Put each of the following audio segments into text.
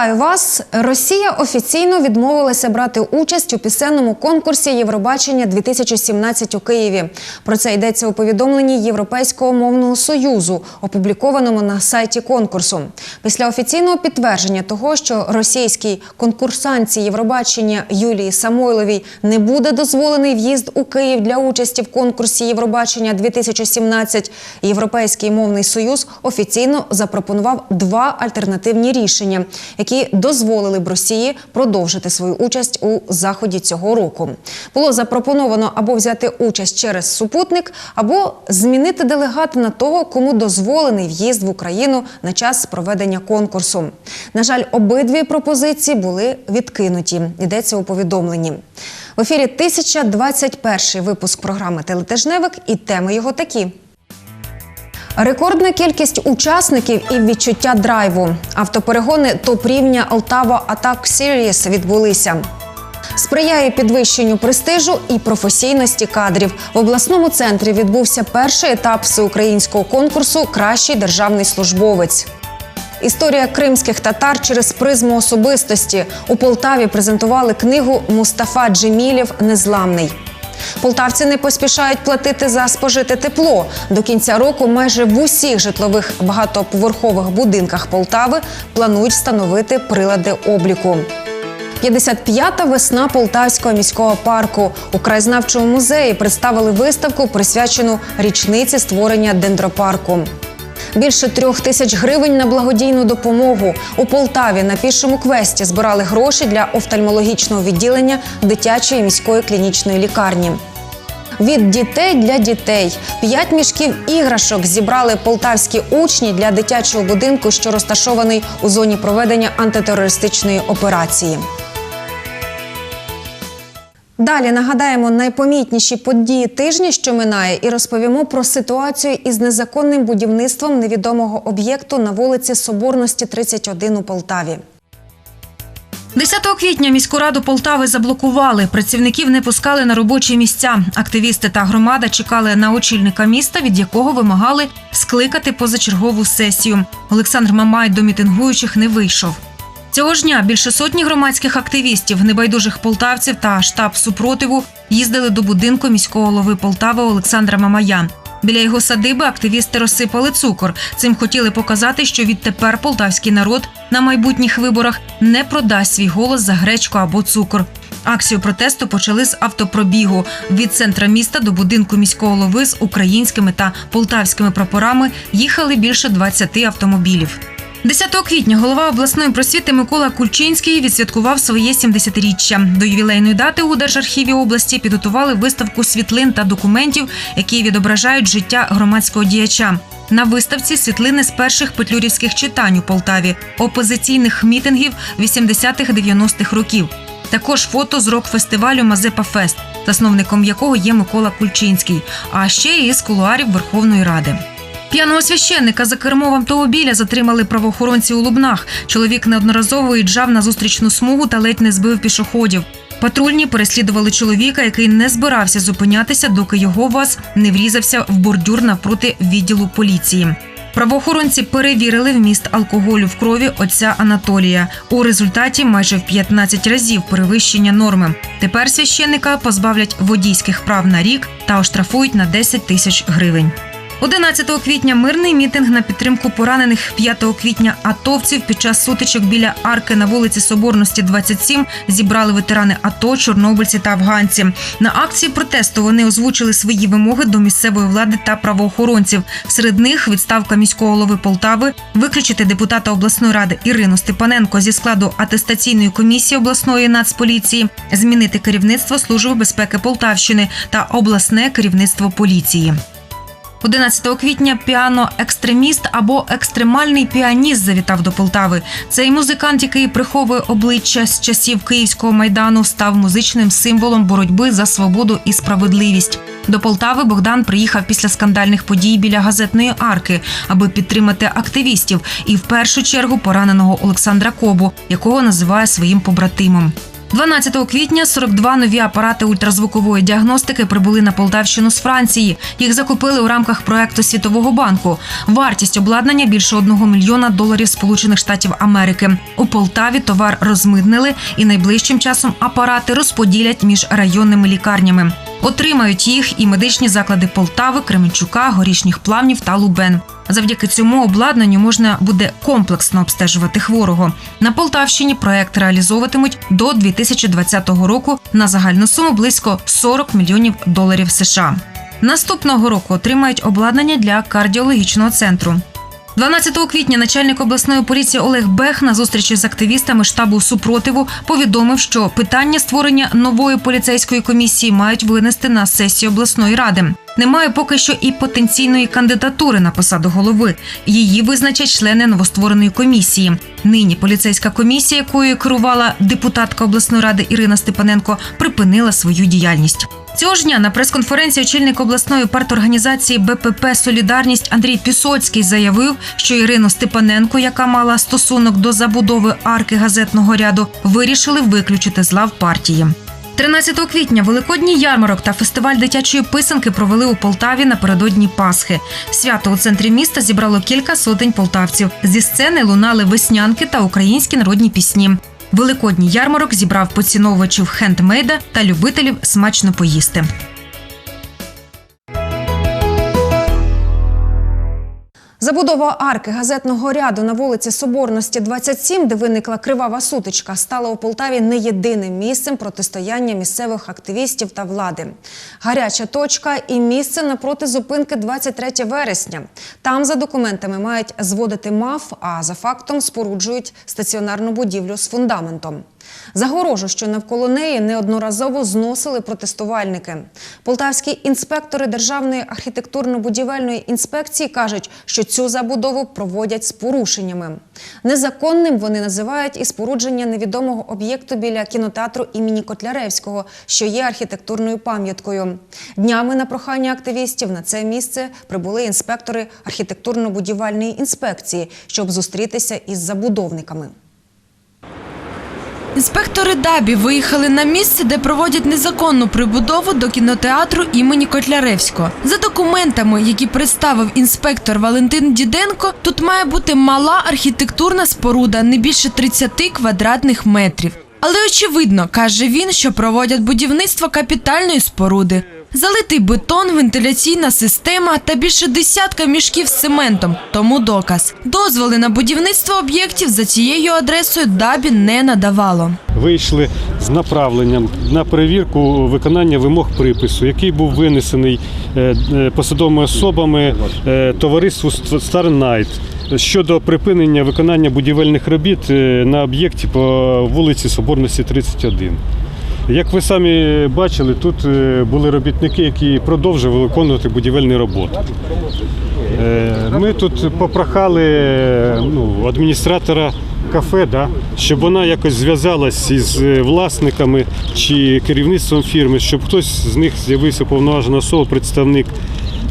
Вітаю вас! Росія офіційно відмовилася брати участь у пісенному конкурсі Євробачення 2017 у Києві. Про це йдеться у повідомленні Європейського мовного союзу, опублікованому на сайті конкурсу. Після офіційного підтвердження того, що російській конкурсантці Євробачення Юлії Самойловій не буде дозволений в'їзд у Київ для участі в конкурсі Євробачення 2017, Європейський мовний союз офіційно запропонував два альтернативні рішення, які дозволили б Росії продовжити свою участь у заході цього року. Було запропоновано або взяти участь через супутник, або змінити делегата на того, кому дозволений в'їзд в Україну на час проведення конкурсу. На жаль, обидві пропозиції були відкинуті. Йдеться у повідомленні. В ефірі 1021 випуск програми Телетижневик і теми його такі. Рекордна кількість учасників і відчуття драйву. Автоперегони топ-рівня Алтава Атак Series відбулися. Сприяє підвищенню престижу і професійності кадрів. В обласному центрі відбувся перший етап всеукраїнського конкурсу Кращий державний службовець. Історія кримських татар через призму особистості у Полтаві презентували книгу Мустафа Джемілєв Незламний. Полтавці не поспішають платити за спожите тепло. До кінця року майже в усіх житлових багатоповерхових будинках Полтави планують встановити прилади обліку. 55-та весна Полтавського міського парку у краєзнавчому музеї представили виставку, присвячену річниці створення дендропарку. Більше трьох тисяч гривень на благодійну допомогу у Полтаві на пішому квесті збирали гроші для офтальмологічного відділення дитячої міської клінічної лікарні. Від дітей для дітей п'ять мішків іграшок зібрали полтавські учні для дитячого будинку, що розташований у зоні проведення антитерористичної операції. Далі нагадаємо найпомітніші події тижня, що минає, і розповімо про ситуацію із незаконним будівництвом невідомого об'єкту на вулиці Соборності 31 у Полтаві. 10 квітня міську раду Полтави заблокували. Працівників не пускали на робочі місця. Активісти та громада чекали на очільника міста, від якого вимагали скликати позачергову сесію. Олександр Мамай до мітингуючих не вийшов. Цього ж дня більше сотні громадських активістів, небайдужих полтавців та штаб супротиву їздили до будинку міського голови Полтави Олександра Мамая. Біля його садиби активісти розсипали цукор. Цим хотіли показати, що відтепер полтавський народ на майбутніх виборах не продасть свій голос за гречку або цукор. Акцію протесту почали з автопробігу від центра міста до будинку міського голови з українськими та полтавськими прапорами їхали більше 20 автомобілів. 10 квітня голова обласної просвіти Микола Кульчинський відсвяткував своє 70-річчя. До ювілейної дати у Держархіві області підготували виставку світлин та документів, які відображають життя громадського діяча. На виставці світлини з перших петлюрівських читань у Полтаві, опозиційних мітингів 80-х-90-х років. Також фото з рок-фестивалю Мазепа Фест, засновником якого є Микола Кульчинський, а ще і з кулуарів Верховної Ради. П'яного священника за кермом автомобіля затримали правоохоронці у Лубнах. Чоловік неодноразово їжджав на зустрічну смугу та ледь не збив пішоходів. Патрульні переслідували чоловіка, який не збирався зупинятися, доки його ВАЗ не врізався в бордюр навпроти відділу поліції. Правоохоронці перевірили вміст алкоголю в крові отця Анатолія. У результаті майже в 15 разів перевищення норми. Тепер священника позбавлять водійських прав на рік та оштрафують на 10 тисяч гривень. 11 квітня мирний мітинг на підтримку поранених 5 квітня атовців під час сутичок біля арки на вулиці Соборності 27 зібрали ветерани АТО, чорнобильці та афганці. На акції протесту вони озвучили свої вимоги до місцевої влади та правоохоронців. Серед них відставка міського голови Полтави, виключити депутата обласної ради Ірину Степаненко зі складу атестаційної комісії обласної нацполіції, змінити керівництво Служби безпеки Полтавщини та обласне керівництво поліції. 11 квітня піано-екстреміст або екстремальний піаніст завітав до Полтави. Цей музикант, який приховує обличчя з часів Київського майдану, став музичним символом боротьби за свободу і справедливість. До Полтави Богдан приїхав після скандальних подій біля газетної арки, аби підтримати активістів і в першу чергу пораненого Олександра Кобу, якого називає своїм побратимом. 12 квітня 42 нові апарати ультразвукової діагностики прибули на Полтавщину з Франції. Їх закупили у рамках проекту Світового банку. Вартість обладнання більше 1 мільйона доларів Сполучених Штатів Америки. У Полтаві товар розмитнили і найближчим часом апарати розподілять між районними лікарнями. Отримають їх і медичні заклади Полтави, Кременчука, Горішніх Плавнів та Лубен. Завдяки цьому обладнанню можна буде комплексно обстежувати хворого. На Полтавщині проект реалізовуватимуть до 2020 року на загальну суму близько 40 мільйонів доларів США. Наступного року отримають обладнання для кардіологічного центру. 12 квітня начальник обласної поліції Олег Бех на зустрічі з активістами штабу супротиву повідомив, що питання створення нової поліцейської комісії мають винести на сесію обласної ради. Немає поки що і потенційної кандидатури на посаду голови. Її визначать члени новоствореної комісії. Нині поліцейська комісія, якою керувала депутатка обласної ради Ірина Степаненко, припинила свою діяльність. Цього ж дня на прес-конференції очільник обласної парторганізації БПП Солідарність Андрій Пісоцький заявив, що Ірину Степаненко, яка мала стосунок до забудови арки газетного ряду, вирішили виключити з лав партії. 13 квітня великодній ярмарок та фестиваль дитячої писанки провели у Полтаві напередодні Пасхи. Свято у центрі міста зібрало кілька сотень полтавців. Зі сцени лунали веснянки та українські народні пісні. Великодній ярмарок зібрав поціновувачів хендмейда та любителів смачно поїсти. Забудова арки газетного ряду на вулиці Соборності 27, де виникла кривава сутичка, стала у Полтаві не єдиним місцем протистояння місцевих активістів та влади. Гаряча точка і місце напроти зупинки 23 вересня. Там за документами мають зводити МАФ, а за фактом споруджують стаціонарну будівлю з фундаментом. Загорожу, що навколо неї неодноразово зносили протестувальники. Полтавські інспектори Державної архітектурно-будівельної інспекції кажуть, що цю забудову проводять з порушеннями. Незаконним вони називають і спорудження невідомого об'єкту біля кінотеатру імені Котляревського, що є архітектурною пам'яткою. Днями на прохання активістів на це місце прибули інспектори архітектурно-будівельної інспекції, щоб зустрітися із забудовниками. Інспектори ДАБІ виїхали на місце, де проводять незаконну прибудову до кінотеатру імені Котляревського. За документами, які представив інспектор Валентин Діденко, тут має бути мала архітектурна споруда не більше 30 квадратних метрів. Але очевидно, каже він, що проводять будівництво капітальної споруди. Залитий бетон, вентиляційна система та більше десятка мішків з цементом. Тому доказ. Дозволи на будівництво об'єктів за цією адресою ДАБІ не надавало. вийшли з направленням на перевірку виконання вимог припису, який був винесений е, е, посадовими особами е, товариству Старнайт щодо припинення виконання будівельних робіт на об'єкті по вулиці Соборності 31. Як ви самі бачили, тут е, були робітники, які продовжували виконувати будівельні роботи. Е, Ми тут попрохали ну, адміністратора кафе, да, щоб вона якось зв'язалась із е, власниками чи керівництвом фірми, щоб хтось з них з'явився повноважена особа, представник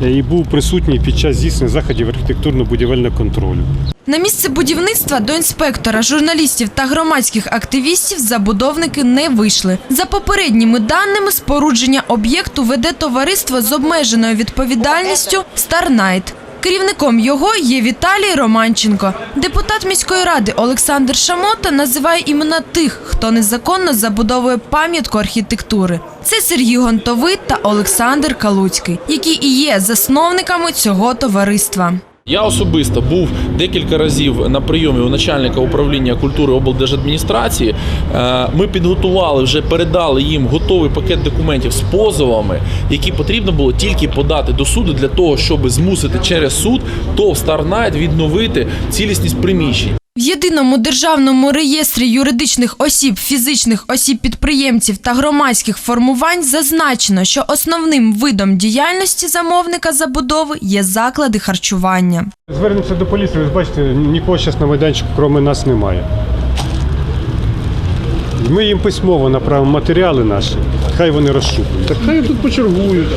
і був присутній під час здійснення заходів архітектурно-будівельного контролю. На місце будівництва до інспектора, журналістів та громадських активістів забудовники не вийшли. За попередніми даними, спорудження об'єкту веде товариство з обмеженою відповідальністю Старнайт. Керівником його є Віталій Романченко. Депутат міської ради Олександр Шамота називає імена тих, хто незаконно забудовує пам'ятку архітектури. Це Сергій Гонтовий та Олександр Калуцький, які і є засновниками цього товариства. Я особисто був декілька разів на прийомі у начальника управління культури облдержадміністрації. Е, Ми підготували, вже передали їм готовий пакет документів з позовами, які потрібно було тільки подати до суду для того, щоб змусити через суд ТОВ Старнайт відновити цілісність приміщень. В єдиному державному реєстрі юридичних осіб, фізичних осіб-підприємців та громадських формувань зазначено, що основним видом діяльності замовника забудови є заклади харчування. Звернемося до поліції, ви бачите, нікого зараз на майданчику, крім нас, немає. Ми їм письмово направимо матеріали наші, хай вони розшукують. Так хай тут почергують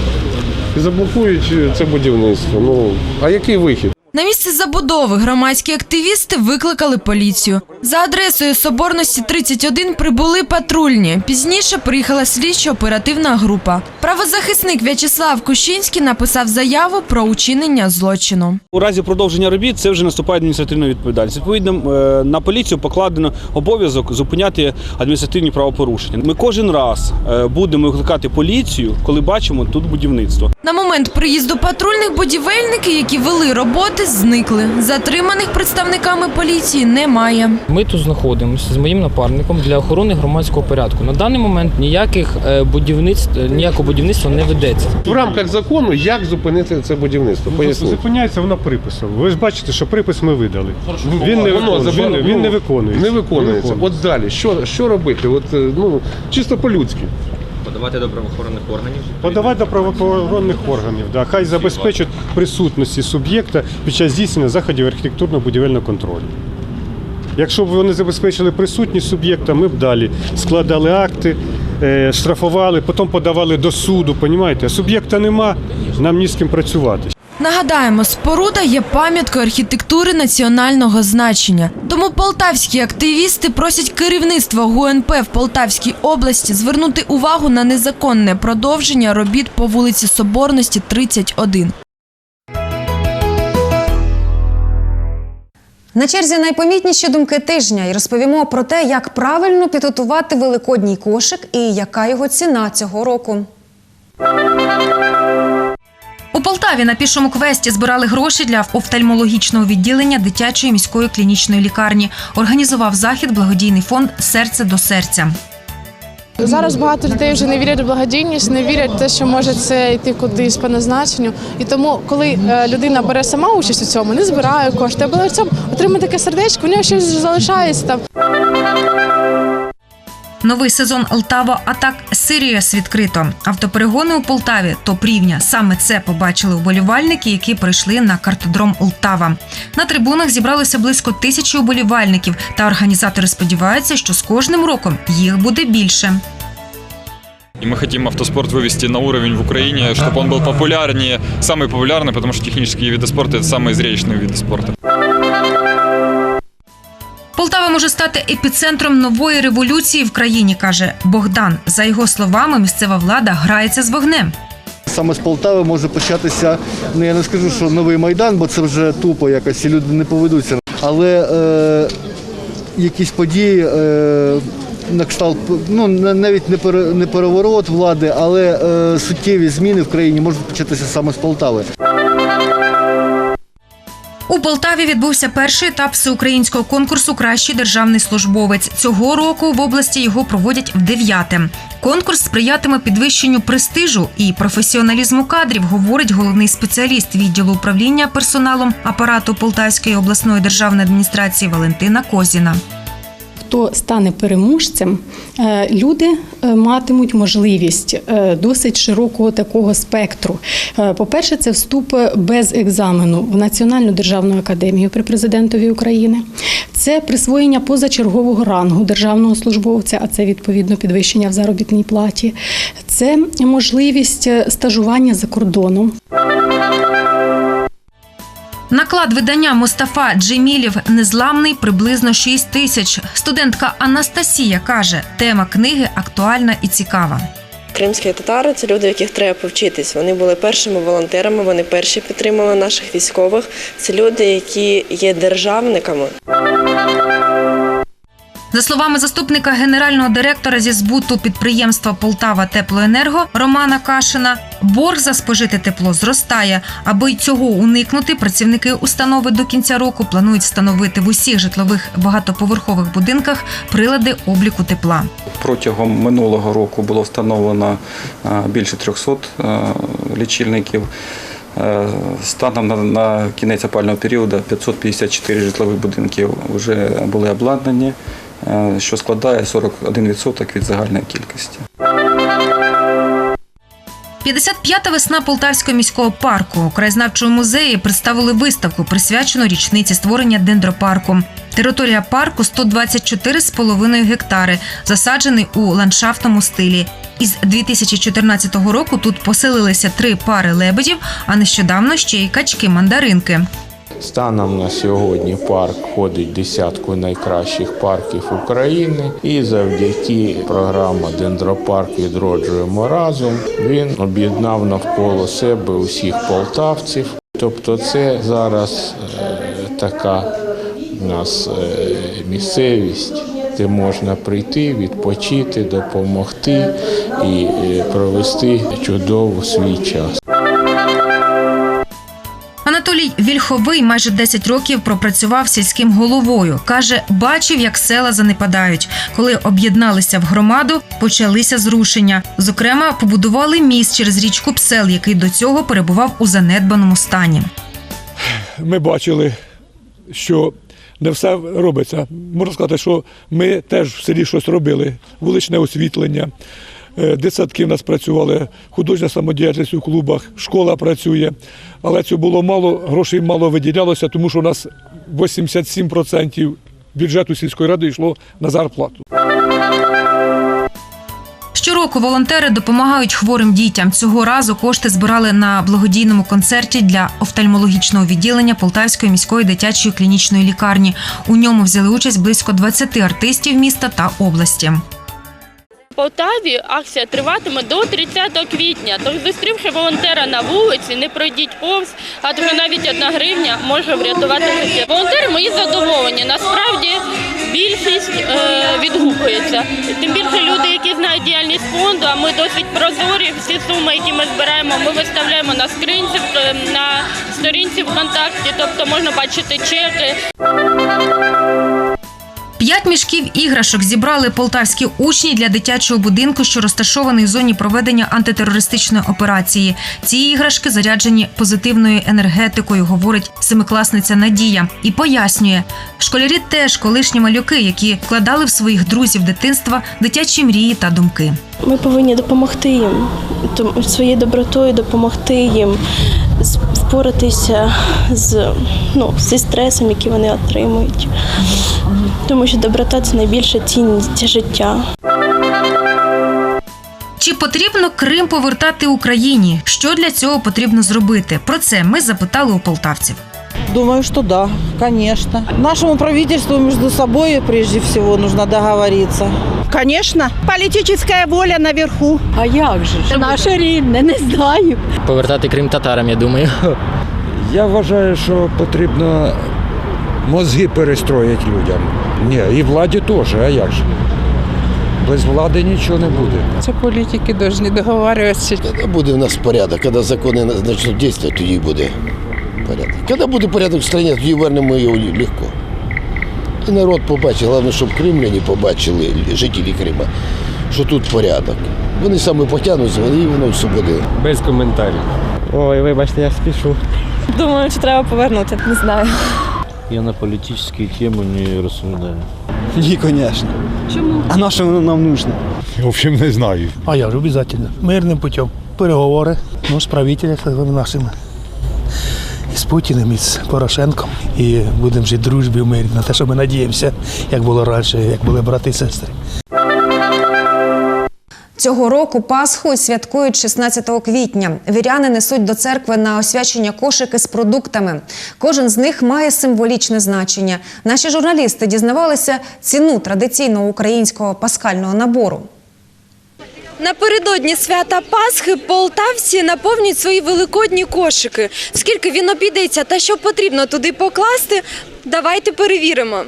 і заблокують це будівництво. Ну а який вихід? На місце забудови громадські активісти викликали поліцію. За адресою Соборності 31 прибули патрульні. Пізніше приїхала слідчо-оперативна група. Правозахисник В'ячеслав Кущинський написав заяву про учинення злочину. У разі продовження робіт це вже наступає адміністративна відповідальність. Відповідно, е, на поліцію покладено обов'язок зупиняти адміністративні правопорушення. Ми кожен раз е, будемо викликати поліцію, коли бачимо тут будівництво. На момент приїзду патрульних будівельники, які вели роботи, зникли. Затриманих представниками поліції немає. Ми тут знаходимося з моїм напарником для охорони громадського порядку. На даний момент ніяких е, будівництв ніякого будівництва не ведеться. В рамках закону як зупинити це будівництво? Поясніть. Зупиняється вона приписом. Ви ж бачите, що припис ми видали. Він не, Воно він, він не виконується. Не виконується. От далі, що, що робити? От, е, ну, чисто по-людськи. Подавати до правоохоронних органів. Подавати до правоохоронних органів. Да. Хай забезпечать присутності суб'єкта під час здійснення заходів архітектурно-будівельного контролю. Якщо б вони забезпечили присутність суб'єкта, ми б далі складали акти, е, штрафували, потім подавали до суду. а Суб'єкта нема, нам ні з ким працювати. Нагадаємо, споруда є пам'яткою архітектури національного значення. Тому полтавські активісти просять керівництво ГУНП в Полтавській області звернути увагу на незаконне продовження робіт по вулиці Соборності 31. На черзі найпомітніші думки тижня і розповімо про те, як правильно підготувати великодній кошик і яка його ціна цього року. У Полтаві на пішому квесті збирали гроші для офтальмологічного відділення дитячої міської клінічної лікарні. Організував захід благодійний фонд Серце до серця. Зараз багато людей вже не вірять в благодійність, не вірять в те, що може це йти кудись по назначенню. І тому, коли е, людина бере сама участь у цьому, не збирає кошти, або в цьому отримує таке сердечко, у нього щось залишається там. Новий сезон Алтава Атак Сиріас відкрито. Автоперегони у Полтаві топ рівня. Саме це побачили уболівальники, які прийшли на картодром Олтава. На трибунах зібралося близько тисячі уболівальників, та організатори сподіваються, що з кожним роком їх буде більше. И мы хотим автоспорт вывести на уровень в Украине, чтобы он был популярнее, самый популярный, потому что технические виды спорта – это самые зрелищные виды спорта. Полтава може стати епіцентром нової революції в країні, каже Богдан. За його словами, місцева влада грається з вогнем. Саме з Полтави може початися, ну я не скажу, що новий майдан, бо це вже тупо якось і люди не поведуться. Але е, якісь події е, на кшталт, ну на- навіть не пере- не переворот влади, але е, суттєві зміни в країні можуть початися саме з Полтави. Полтаві відбувся перший етап всеукраїнського конкурсу Кращий державний службовець. Цього року в області його проводять в дев'яте. Конкурс сприятиме підвищенню престижу і професіоналізму кадрів, говорить головний спеціаліст відділу управління персоналом апарату Полтавської обласної державної адміністрації Валентина Козіна. Хто стане переможцем, е, люди е, матимуть можливість е, досить широкого такого спектру. По-перше, це вступ без екзамену в Національну державну академію при президентові України. Це присвоєння позачергового рангу державного службовця, а це відповідно підвищення в заробітній платі. Це можливість стажування за кордоном. Наклад видання Мустафа Джемілів Незламний приблизно 6 тисяч. Студентка Анастасія каже, тема книги актуальна і цікава. Кримські татари це люди, яких треба повчитись. Вони були першими волонтерами, вони перші підтримали наших військових. Це люди, які є державниками. За словами заступника генерального директора зі збуту підприємства Полтава Теплоенерго Романа Кашина, борг за спожите тепло зростає. Аби цього уникнути, працівники установи до кінця року планують встановити в усіх житлових багатоповерхових будинках прилади обліку тепла. Протягом минулого року було встановлено е, більше 300 е, лічильників. Е, Станом на, на кінець опального періоду 554 житлових будинків вже були обладнані, що складає 41% від загальної кількості. 55-та весна Полтавського міського парку у краєзнавчому музеї представили виставку, присвячену річниці створення дендропарку. Територія парку 124,5 гектари, засаджений у ландшафтному стилі. Із 2014 року тут поселилися три пари лебедів, а нещодавно ще й качки-мандаринки. Станом на сьогодні парк входить десятку найкращих парків України, і завдяки програмі Дендропарк відроджуємо разом. Він об'єднав навколо себе усіх полтавців. Тобто, це зараз е, така у нас е, місцевість, де можна прийти, відпочити, допомогти і е, провести чудово свій час. Анатолій Вільховий майже 10 років пропрацював сільським головою. Каже, бачив, як села занепадають. Коли об'єдналися в громаду, почалися зрушення. Зокрема, побудували міст через річку Псел, який до цього перебував у занедбаному стані. ми бачили, що не все робиться. Можна сказати, що ми теж в селі щось робили. Вуличне освітлення, е, дитсадки в нас працювали, художня самодіяльність у клубах, школа працює. Але цього було мало, грошей мало виділялося, тому що у нас 87% бюджету сільської ради йшло на зарплату. Щороку волонтери допомагають хворим дітям. Цього разу кошти збирали на благодійному концерті для офтальмологічного відділення Полтавської міської дитячої клінічної лікарні. У ньому взяли участь близько 20 артистів міста та області. В Полтаві акція триватиме до 30 квітня. Тож зустрівши волонтера на вулиці, не пройдіть повз, адже навіть одна гривня може врятувати життя. Волонтери мої задоволені. Насправді більшість е, відгукується. Тим більше люди, які знають діяльність фонду, а ми досить прозорі. Всі суми, які ми збираємо, ми виставляємо на скринці, е, на сторінці ВКонтакті, тобто можна бачити чеки. П'ять мішків іграшок зібрали полтавські учні для дитячого будинку, що розташований в зоні проведення антитерористичної операції. Ці іграшки заряджені позитивною енергетикою, говорить семикласниця Надія, і пояснює, школярі теж колишні малюки, які вкладали в своїх друзів дитинства дитячі мрії та думки. Ми повинні допомогти їм своєю добротою, допомогти їм впоратися з ну, зі стресом, який вони отримують. Тому що доброта це найбільша цінність життя. Чи потрібно Крим повертати Україні? Що для цього потрібно зробити? Про це ми запитали у полтавців. Думаю, что да, конечно. Нашему правительству между собой прежде всего нужно договориться. Конечно, политическая воля наверху. А як же? Це наше рідне, не знаю. Повертати Крим татарам, я думаю. Я вважаю, що потрібно мозги перестроїти людям. Ні, і владі теж, а як же? Без влади нічого не буде. Це політики повинні договарюватися. Коли буде в нас порядок, коли закони почнуть діяти, тоді буде порядок. Коли буде порядок в країні, тоді вернемо його легко. І народ побачить, головне, щоб кримляні побачили, жителі Крима, що тут порядок. Вони саме потягнуться, і воно все буде. Без коментарів. Ой, вибачте, я спішу. Думаю, що треба повернути. Не знаю. Я на политические темы не рассуждаю. Ні, звісно. Чому? А на що воно нам нужно? В общем, не знаю. А я ж обов'язково. Мирним путем. Переговори ну, з правителями нашими. З Путіним, і з Порошенком. І будемо жити дружбі в мирі. На те, що ми надіємося, як було раніше, як були брати і сестри. Цього року Пасху святкують 16 квітня. Віряни несуть до церкви на освячення кошики з продуктами. Кожен з них має символічне значення. Наші журналісти дізнавалися ціну традиційного українського пасхального набору. Напередодні свята Пасхи полтавці наповнюють свої великодні кошики. Скільки він обійдеться та що потрібно туди покласти, давайте перевіримо.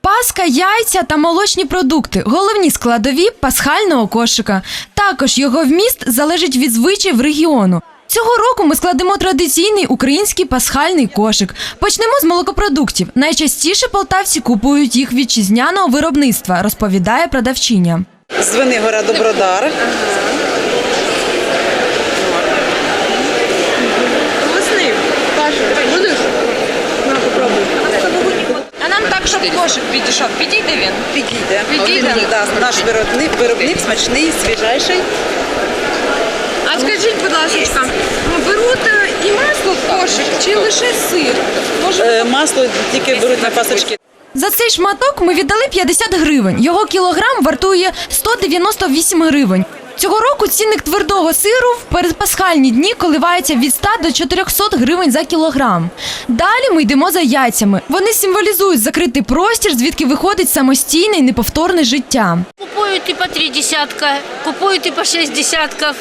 Паска, яйця та молочні продукти головні складові пасхального кошика. Також його вміст залежить від звичаїв регіону. Цього року ми складемо традиційний український пасхальний кошик. Почнемо з молокопродуктів. Найчастіше полтавці купують їх вітчизняного виробництва, розповідає продавчиня. З Венигора Добродар. Вкусний. Паша, будеш? На, попробуй. А нам так, щоб кошик підійшов. Підійде він? Підійде. Підійде? Він, да, наш виробник, виробник смачний, свіжайший. А скажіть, будь ласка, беруть е, і масло в кошик чи лише сир? Е, Масло тільки беруть на пасочки. За цей шматок ми віддали 50 гривень. Його кілограм вартує 198 гривень. Цього року цінник твердого сиру в передпасхальні дні коливається від 100 до 400 гривень за кілограм. Далі ми йдемо за яйцями. Вони символізують закритий простір, звідки виходить самостійне і неповторне життя. Купують і по три десятка, купують і по шість десятків,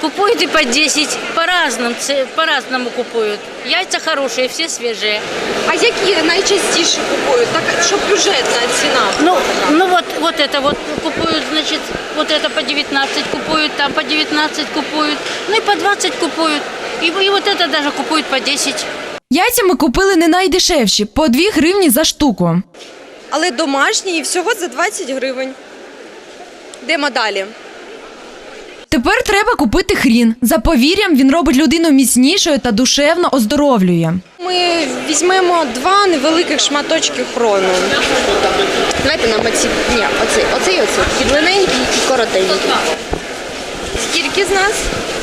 купують і по 10. По-разному, це- по-разному купують. Яйця хороші, всі свіжі. А які найчастіше купують? Так, що бюджетна ціна? Ну, ну вот, вот это вот купують, значит, вот это по 19 купують, там по 19 купують, ну і по 20 купують. І, і вот это даже купують по 10. Яйця ми купили не найдешевші по 2 гривні за штуку. Але домашні і всього за 20 гривень. Йдемо далі. Тепер треба купити хрін. За повір'ям, він робить людину міцнішою та душевно оздоровлює. Ми візьмемо два невеликих шматочки хрону. Давайте нам оці. Ні, оцей, оцей, оцей. Підлиненький і коротенький. Скільки з нас?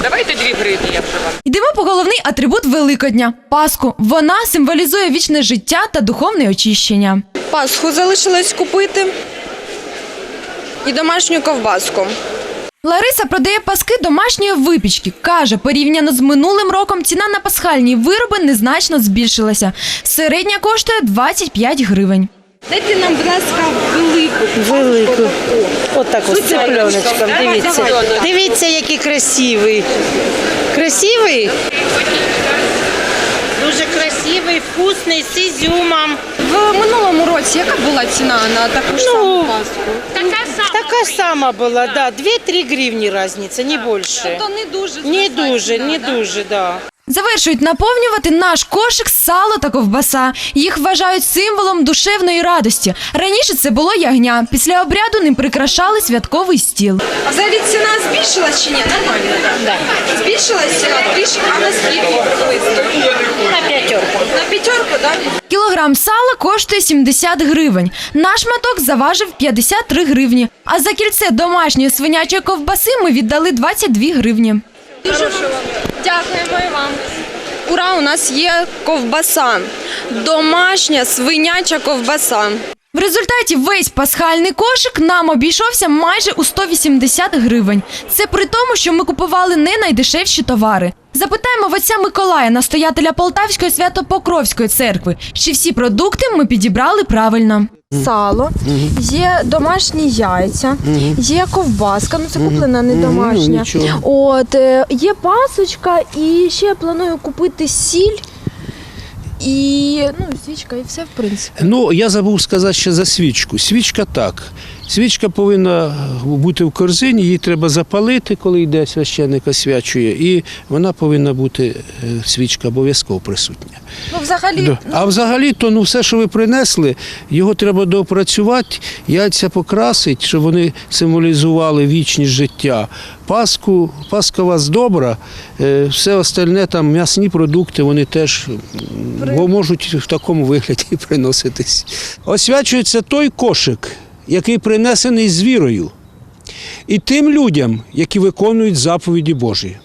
Давайте дві гривні, я вже вам. Йдемо по головний атрибут Великодня Пасху. Вона символізує вічне життя та духовне очищення. Пасху залишилось купити. І домашню ковбаску. Лариса продає паски домашньої випічки. Каже, порівняно з минулим роком ціна на пасхальні вироби незначно збільшилася. Середня коштує 25 гривень. Дайте нам, будь ласка, велику. Велику. Отак ось Супер. цыпленочком. Дивіться. Дивіться, який красивий. Красивий? Дуже красивий, вкусний, з ізюмом. В минулому році яка була ціна на таку ж саму паску? Така ж сама була, да. 2-3 гривні різниця, не більше. То не дуже Не дуже, не дуже, да. Завершують наповнювати наш кошик сало та ковбаса. Їх вважають символом душевної радості. Раніше це було ягня. Після обряду ним прикрашали святковий стіл. А взагалі ціна збільшилась чи ні? Нормально, так? Збільшилась ціна трішки, а на скільки приблизно? На п'ятерку. На п'ятерку, так? Кілограм сала коштує 70 гривень. Наш маток заважив 53 гривні. А за кільце домашньої свинячої ковбаси ми віддали 22 гривні. Дуже дякуємо вам. Ура, у нас є ковбаса. Домашня свиняча ковбаса. В результаті весь пасхальний кошик нам обійшовся майже у 180 гривень. Це при тому, що ми купували не найдешевші товари. Запитаємо в отця Миколая, настоятеля Полтавської свято-Покровської церкви, чи всі продукти ми підібрали правильно. Сало, є домашні яйця, є ковбаска, ну це куплена не домашня. От е, є пасочка, і ще я планую купити сіль і ну, свічка, і все в принципі. Ну, я забув сказати ще за свічку. Свічка так. Свічка повинна бути в корзині, її треба запалити, коли йде священник освячує, і вона повинна бути е, свічка обов'язково присутня. Ну, взагалі, Да. А взагалі, то ну все, що ви принесли, його треба доопрацювати, яйця покрасити, щоб вони символізували вічність життя. Паску, паска у вас добра, е, все остальне там м'ясні продукти, вони теж бо можуть в такому вигляді приноситись. Освячується той кошик, який принесений з вірою, і тим людям, які виконують заповіді Божі.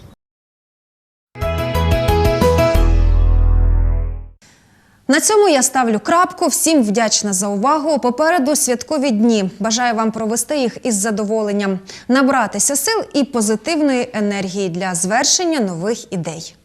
На цьому я ставлю крапку. Всім вдячна за увагу. Попереду святкові дні. Бажаю вам провести їх із задоволенням, набратися сил і позитивної енергії для звершення нових ідей.